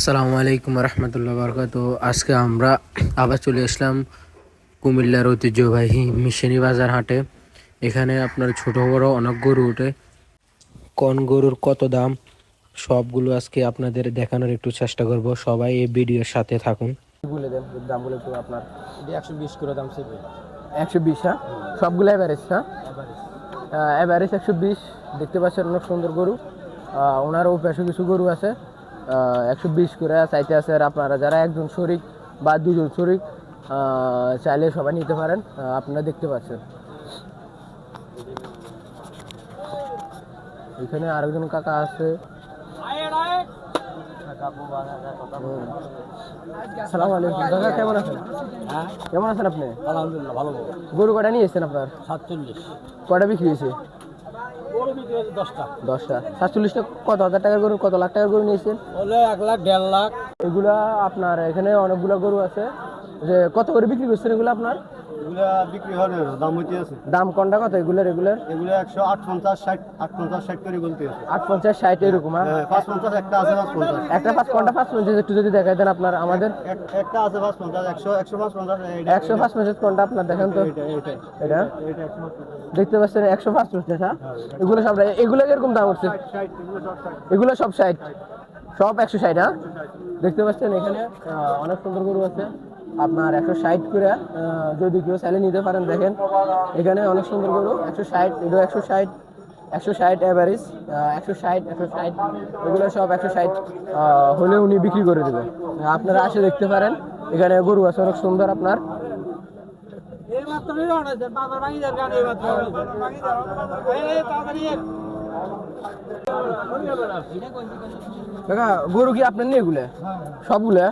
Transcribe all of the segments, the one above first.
আসসালামু আলাইকুম রহমতুল্লাহ বরকাত। আজকে আমরা আবার চলে আসলাম কুমিল্লার ঐতিহ্যবাহী মিশনি বাজার হাটে। এখানে আপনার ছোট বড় অনেক গরু ওঠে। কোন গরুর কত দাম সবগুলো আজকে আপনাদের দেখানোর একটু চেষ্টা করব। সবাই এই ভিডিওর সাথে থাকুন। বলে দেন দামগুলো একটু আপনার একশো বিশ করে দাম শিখবে একশো বিশ হ্যাঁ? সবগুলো অ্যাভারেজ হ্যাঁ? অ্যাভারেজ একশো বিশ দেখতে পাচ্ছেন অনেক সুন্দর গরু। ওনারও বেশ কিছু গরু আছে। একশো বিশ করে চাইতে আছে আর আপনারা যারা একজন শরিক বা দুজন শরিক চাইলে সবাই নিতে পারেন আপনারা দেখতে পাচ্ছেন। এখানে আরেকজন কাকা আছে। সালাম আলাইকুম। কাকা কেমন আছেন? কেমন আছেন আপনি? আলহামদুলিল্লাহ ভালো। গরু কটা নিয়ে এসেছেন আপনার? সাতচল্লিশ। কটা বিক্রি হয়েছে? দশটা। সাতচল্লিশটা কত? হাজার টাকার গরু কত লাখ টাকার গরু নিয়েছেন? এক লাখ দেড় লাখ। এগুলা আপনার এখানে অনেকগুলো গরু আছে। যে কত করে বিক্রি করছেন এগুলো আপনার? বিক্রি হয় দাম হইতে আছে। দাম কোনটা কত? এগুলো রেগুলার এগুলো একশো আট পঞ্চাশ ষাট আট পঞ্চাশ ষাট করে বলতে আছে। আট পঞ্চাশ ষাট এরকম হ্যাঁ? হ্যাঁ, পাঁচ পঞ্চাশ একটা আছে পাঁচ পঞ্চাশ একটা পাঁচ কোনটা পাঁচ পঞ্চাশ একটু যদি দেখাই দেন আপনার আমাদের। একটা আছে পাঁচ পঞ্চাশ একশো একশো পাঁচ পঞ্চাশ একশো পাঁচ পঞ্চাশ কোনটা আপনার দেখেন তো? এটা। দেখতে পাচ্ছেন একশো পাঁচ পঞ্চাশ হ্যাঁ? এগুলো সব এগুলো কীরকম দাম হচ্ছে? এগুলো সব ষাট। সব একশো ষাট হ্যাঁ? দেখতে পাচ্ছেন এখানে অনেক সুন্দর গরু আছে। আপনার একশো ষাট করে যদি কেউ চাইলে নিতে পারেন দেখেন। এখানে অনেক সুন্দর গরু একশো ষাট এটা একশো ষাট একশো ষাট অ্যাভারেজ একশো ষাট একশো ষাট এগুলো সব একশো ষাট হলে উনি বিক্রি করে দেবে আপনারা আসে দেখতে পারেন এখানে গরু আছে অনেক সুন্দর আপনার। গরু কি আপনার নেই এগুলো? সবগুলো?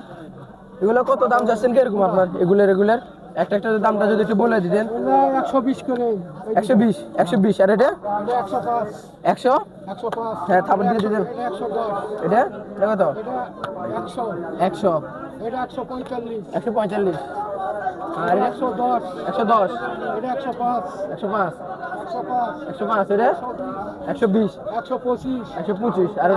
এগুলো কত দাম যাচ্ছেন কীরকম আপনার? এগুলো রেগুলার একটা একটা দামটা যদি একটু বলে দিতেন। একশো বিশ করে। একশো বিশ একশো বিশ। আর এটা? একশো হ্যাঁ থাপড় দিয়ে দিতেন। এটা এটা? কত? একশো। একশো। পঁয়তাল্লিশ। একশো পঁয়তাল্লিশ। আর একশো দশ। একশো দশ। এটা একশো পাঁচ। একশো পাঁচ। একশো পাঁচ। একশো এটা একশো বিশ। একশো পঁচিশ। একশো পঁচিশ। আর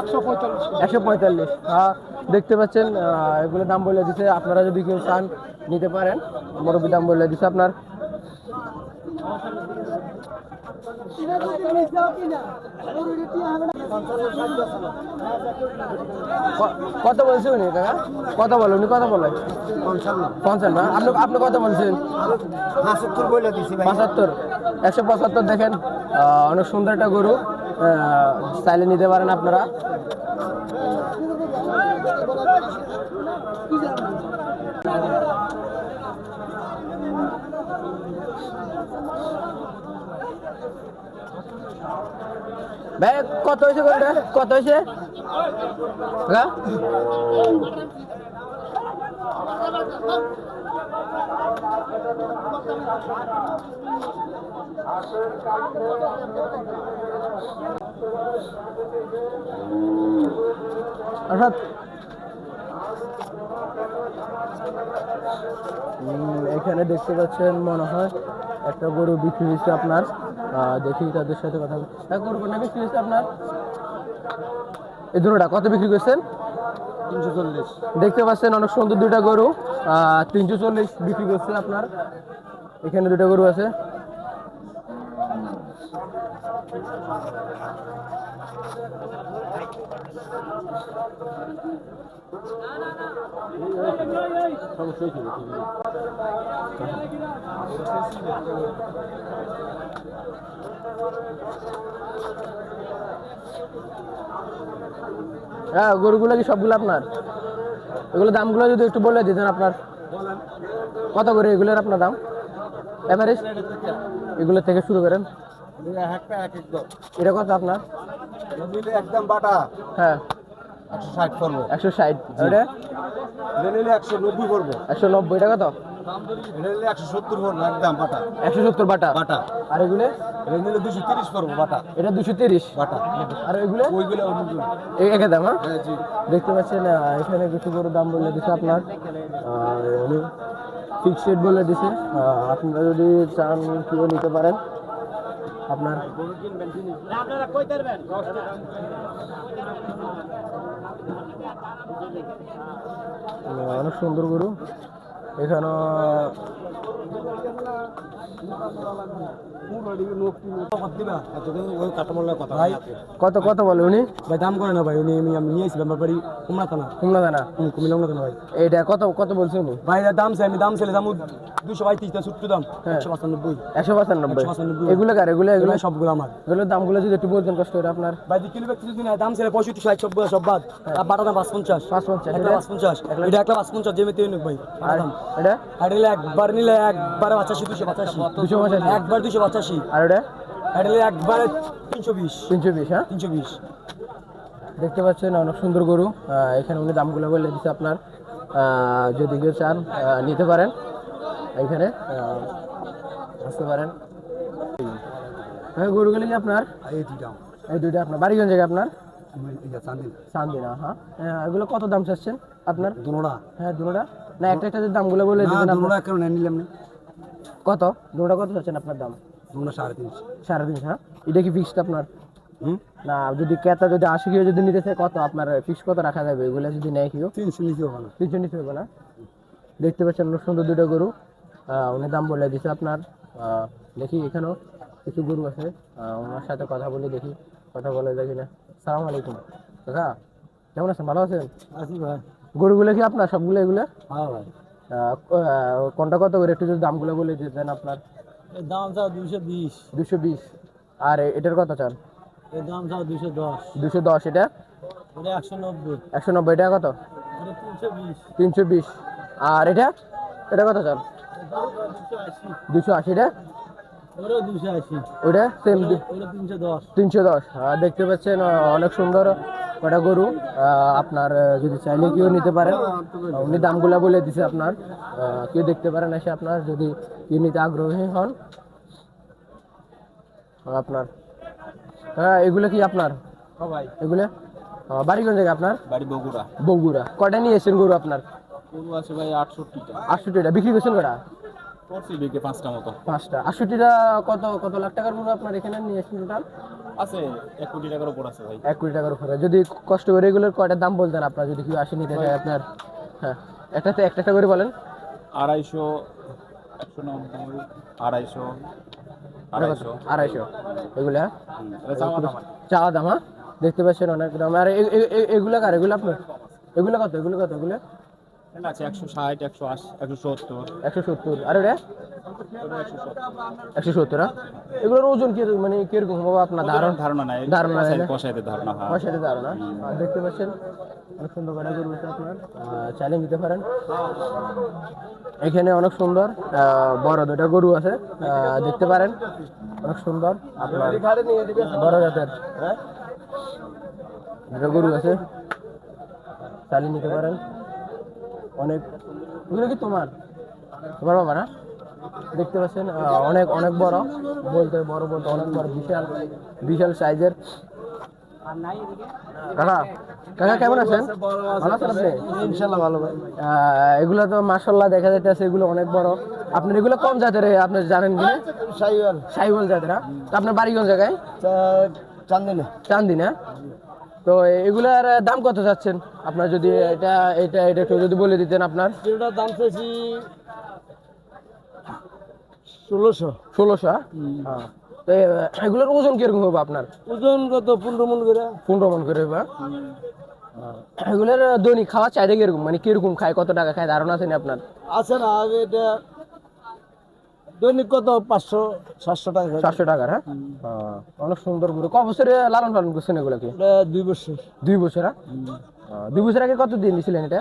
একশো পঁয়তাল্লিশ। একশো পঁয়তাল্লিশ। হ্যাঁ দেখতে পাচ্ছেন আহ, এগুলো দাম বলে দিচ্ছে আপনারা যদি কেউ চান নিতে পারেন মুরব্বী দাম বলে দিছে আপনার। কত বলছে উনি কাকা কত বলে উনি কত বলে পঞ্চান্ন। আপনি আপনি কত বলছেন? পঁচাত্তর। একশো পঁচাত্তর দেখেন। অনেক সুন্দর একটা গরু। স্টাইলে নিতে পারেন আপনারা। ভাই, কত হয়েছে গরুটা কত হয়েছে? হ্যাঁ অর্থাৎ এখানে দেখতে পাচ্ছেন মনে হয় একটা গরু বিক্রি হয়েছে আপনার। দেখি তাদের সাথে কথা। হ্যাঁ গরু কোনটা বিক্রি হয়েছে আপনার? এই দুটোটা কত বিক্রি করছেন? তিনশো চল্লিশ। দেখতে পাচ্ছেন অনেক সুন্দর দুইটা গরু। তিনশো চল্লিশ বিক্রি করছে আপনার। এখানে দুটো গরু আছে। হ্যাঁ গরুগুলো কি সবগুলো আপনার? এগুলো দামগুলো যদি একটু বলে দিতেন আপনার। কত করে এগুলোর আপনার দাম? এভারেজ এগুলো থেকে শুরু করেন। এটা কত আপনার? একদম বাটা। হ্যাঁ। একশো ষাট করব। একশো ষাট নিলে একশো নব্বই একশো নব্বই টাকা তো নিলে একশো সত্তর একদম বাটা। একশো সত্তর বাটা? বাটা। আর এগুলো? দুশো তিরিশ বাটা। এটা দুশো তিরিশ? বাটা। আর এগুলো? ওইগুলো একে দাম হ্যাঁ? হ্যাঁ জি। দেখতে পাচ্ছেন এখানে কিছু করে দাম বলে দিছে আপনার। ফিক্সড বলে দিছে। আপনারা যদি চান কেউ নিতে পারেন। আপনার আপনারা কই দেবেন অনেক সুন্দর গরু। এখানে কত কত বলে উনি? ভাই দাম করে না ভাই উনি আমি নিয়েছি আমার বাড়ি কুমড়া থানা। দানা হুম, কুমিল্লা উন্নত ভাই। কত কত বলছে উনি? ভাই দাম চাই আমি দাম দাম দুশো ছোট্ট দাম। হ্যাঁ। একশো পঁচানব্বই। একশো পঁচানব্বই? এগুলো কার এগুলো এগুলো? এগুলো সবগুলো আমার। এগুলোর দামগুলো যদি একটু বলতেন কষ্ট করে আপনার। ভাই দুই কিলো ব্যক্তি যদি না দাম ছেলে পঁয়ষট্টি ষাট সব সব বাদ। আর বাটা দাম পাঁচ পঞ্চাশ পাঁচ পঞ্চাশ একটা পাঁচ পঞ্চাশ এটা একটা পাঁচ পঞ্চাশ ভাই এটা? নিলে একবার নিলে একবারে পঁচাশি দুশো পঁচাশি। দুশো পঁচাশি। একবার দুশো পঁচাশি। আর এটা একবারে তিনশো বিশ। তিনশো বিশ হ্যাঁ? তিনশো বিশ। দেখতে পাচ্ছেন অনেক সুন্দর গরু। এখানে উনি দামগুলো বলে দিচ্ছে আপনার। যদি কেউ চান নিতে পারেন। এখানে আসতে পারেন। হ্যাঁ গরুগুলি কি আপনার? এই দুইটা। এই দুইটা আপনার। বাড়িগঞ্জ জায়গা আপনার? চান্দিন হ্যাঁ এগুলো কত দাম চাচ্ছেন আপনার? দুনোটা হ্যাঁ না একটা একটা যে দামগুলো বলে দিচ্ছেন আপনার দুনোটা কেন নিলাম না কত? দুটা কত চাচ্ছেন আপনার দাম? দুনো সাড়ে তিনশো। সাড়ে তিনশো হ্যাঁ? এটা কি ফিক্সড আপনার? না যদি ক্রেতা যদি আশি কিলো যদি নিতে চায় কত আপনার ফিক্স কত রাখা যাবে? এগুলো যদি নেয় কেউ? তিনশো নিতে হবে না। তিনশো হবে না? দেখতে পাচ্ছেন সুন্দর দুটো গরু। উনি দাম বলে দিছে আপনার। দেখি এখানেও কিছু গরু আছে। ওনার সাথে কথা বলে দেখি। কথা বলে দেখি না। সালাম আলাইকুম। কাকা কেমন আছেন? ভালো আছেন? ভাই। গরুগুলো কি আপনার? সবগুলো এগুলো? হ্যাঁ ভাই। কোনটা কত করে? একটু যদি দামগুলো বলে দিতেন আপনার। দাম চাও দুশো বিশ। দুশো বিশ। আর এটার কত চান? এর দাম চাও দুশো দশ। দুশো দশ এটা? একশো নব্বই। একশো নব্বই টাকা কত? তিনশো বিশ। তিনশো বিশ। আর এটা? এটা কত চান? দুশো আশি। আশি ওটা সেম তিনশো দশ। তিনশো দশ। দেখতে পাচ্ছেন অনেক সুন্দর কটা গরু আপনার যদি চাইলে কেউ নিতে পারেন উনি দামগুলা বলে দিছে আপনার। কেউ দেখতে পারেন এসে আপনার। যদি কেউ নিতে আগ্রহী হন। আপনার? হ্যাঁ এগুলো কি আপনার? ভাই। এগুলো? বাড়ি কোন জায়গায় আপনার? বাড়ি বগুড়া। বগুড়া। কটা নিয়ে এসেছেন গরু আপনার? গরু আছে ভাই আটষট্টিটা। আটষট্টিটা। বিক্রি করছেন কটা? করছি বিকে পাঁচটা মতো। পাঁচটা। আটষট্টিটা কত কত লাখ টাকার গরু আপনার এখানে নিয়ে এসেছেন টোটাল আছে এক কোটি টাকার উপর আছে ভাই। এক কোটি টাকার উপরে। যদি কষ্ট করে এগুলোর কয়টার দাম বলতেন আপনার যদি কেউ নিতে চায় আপনার হ্যাঁ একটাতে একটা একটা করে বলেন। আড়াইশো একশো নব্বই আড়াইশো আড়াইশো। এগুলো? হ্যাঁ? এটা চাওয়া দাম হ্যাঁ? দেখতে পাচ্ছেন অনেক দাম। আর এগুলো কার? এগুলো আপনার? এগুলো কত? এগুলো কত? এগুলো? আছে একশো ষাট একশো আশি একশো সত্তর। একশো সত্তর। আর ওটা একশো সত্তর হ্যাঁ? এগুলোর ওজন কি মানে কীরকম হবে আপনার ধারণ? ধারণা নাই। ধারণা কষাইতে ধারণা হয়। ধারণা। দেখতে পাচ্ছেন? অনেক সুন্দর করে গরু আপনার। চালিয়ে নিতে পারেন। এখানে অনেক সুন্দর আহ, বড় দুটা গরু আছে। আহ, দেখতে পারেন। অনেক সুন্দর। আপনার বড় জাতের দুটা গরু আছে। চালিয়ে নিতে পারেন। অনেক এগুলো কি তোমার? তোমার বাবা না দেখতে পাচ্ছেন অনেক অনেক বড়। বলতে বড় বলতে অনেক বড় বিশাল বিশাল সাইজের। কাকা কাকা কেমন আছেন? ভালো আছেন আপনি? ইনশাল্লাহ ভালো ভাই। এগুলো তো মাসাল্লাহ দেখা যাইতেছে এগুলো অনেক বড়। আপনার এগুলো কম জাতের আপনি জানেন কি সাইওয়াল। সাইবল জাতের হ্যাঁ? আপনার বাড়ি কোন জায়গায়? চান্দিনে। তো এগুলার দাম কত যাচ্ছেন? আপনার যদি এটা এটা এটা একটু যদি বলে দিতেন আপনার। যেটার দাম চাইছি ষোলোশো। ষোলোশো হ্যাঁ। তো এগুলোর ওজন কীরকম হবে আপনার? ওজন কত? পনেরো মন করে। পনেরো মন করে হবে এগুলোর দৈনিক খাওয়া চাহিদা কীরকম? মানে কীরকম খায়? কত টাকা খায়? ধারণা আছে না আপনার? আছে না আগে এটা দৈনিক কত? পাঁচশো সাতশো টাকা সাতশো চারশো টাকার হ্যাঁ? অনেক সুন্দর গরু। ক বছরে লালন পালন করছেন এগুলো কি? এটা দুই বছর। দুই বছর হ্যাঁ? দুই বছর আগে কত দিন দিয়েছিলেন এটা?